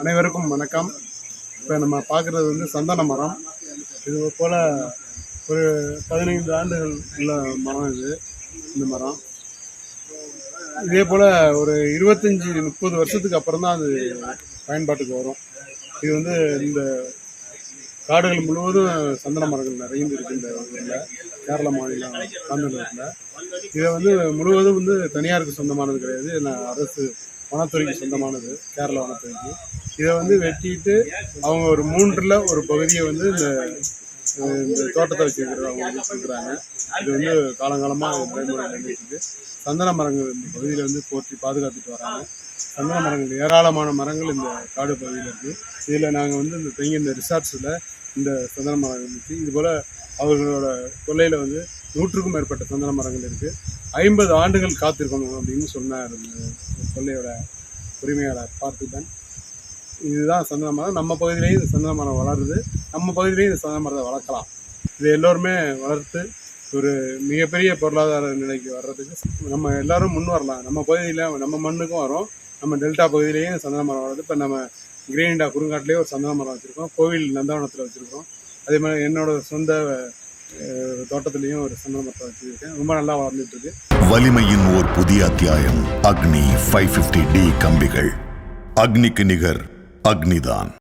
அனைவருக்கும் வணக்கம். இப்போ நம்ம பார்க்குறது வந்து சந்தன மரம். இது போல் ஒரு பதினைந்து ஆண்டுகள் உள்ள மரம் இது இந்த மரம். இதே போல் ஒரு இருபத்தஞ்சி முப்பது வருஷத்துக்கு அப்புறம் தான் அது பயன்பாட்டுக்கு வரும். இது வந்து இந்த காடுகள் முழுவதும் சந்தன மரங்கள் நிறைந்து இருக்கின்ற இந்த ஊரில் கேரள மாநிலம் தமிழகத்தில் இதை வந்து முழுவதும் வந்து தனியாருக்கு சொந்தமானது கிடையாது. நான் அரசு வனத்துறைக்கு சொந்தமானது கேரள வனத்துறைக்கு. இதை வந்து வெட்டிட்டு அவங்க ஒரு மூன்றில் ஒரு பகுதியை வந்து இந்த இந்த தோட்டத்தை வச்சுருக்கிறவங்க வச்சுருக்குறாங்க இது வந்து காலங்காலமாக பயன்முறையில் இருந்துருக்கு சந்தன மரங்கள் இந்த பகுதியில் வந்து போற்றி பாதுகாத்துட்டு வராங்க. சந்தன மரங்கள் ஏராளமான மரங்கள் இந்த காடு பகுதியில் இருக்குது இதில் நாங்கள் வந்து இந்த தங்கி இந்த ரிசார்ட்ஸில் இந்த சந்தன மரம் இருந்துச்சு. இதுபோல் அவர்களோட கொள்ளையில் வந்து நூற்றுக்கும் மேற்பட்ட சந்தன மரங்கள் இருக்குது ஐம்பது ஆண்டுகள் காத்திருக்கணும் அப்படின்னு சொன்னார் இந்த கொல்லையோட உரிமையாளர் பார்த்துதான் இதுதான் சந்தன மரம். நம்ம பகுதியிலேயும் இந்த சந்தன மரம் வளருது. நம்ம பகுதியிலையும் இந்த சந்தன மரத்தை வளர்க்கலாம். இது எல்லோருமே வளர்த்து ஒரு மிகப்பெரிய பொருளாதார நிலைக்கு வர்றதுக்கு நம்ம எல்லாரும் முன் வரலாம். நம்ம பகுதியில் நம்ம மண்ணுக்கும் வரும். நம்ம டெல்டா பகுதியிலையும் சந்தன மரம் வளருது. இப்போ நம்ம கிரீனிண்டா குறுங்காட்டிலேயே ஒரு சந்தன மரம் வச்சுருக்கோம். கோவில் நந்தவனத்தில் வச்சுருக்கோம். அதே மாதிரி என்னோட சொந்த தோட்டத்திலையும் தோட்டத்துலேயும் ஒரு சந்தன மரத்தை வச்சுருக்கேன். ரொம்ப நல்லா வளர்ந்துட்டு இருக்கு. வலிமையின் ஓர் புதிய அத்தியாயம். அக்னி ஃபைவ் ஃபிஃப்டி டி கம்பிகள். அக்னிக்கு நிகர் அக்னிதான்.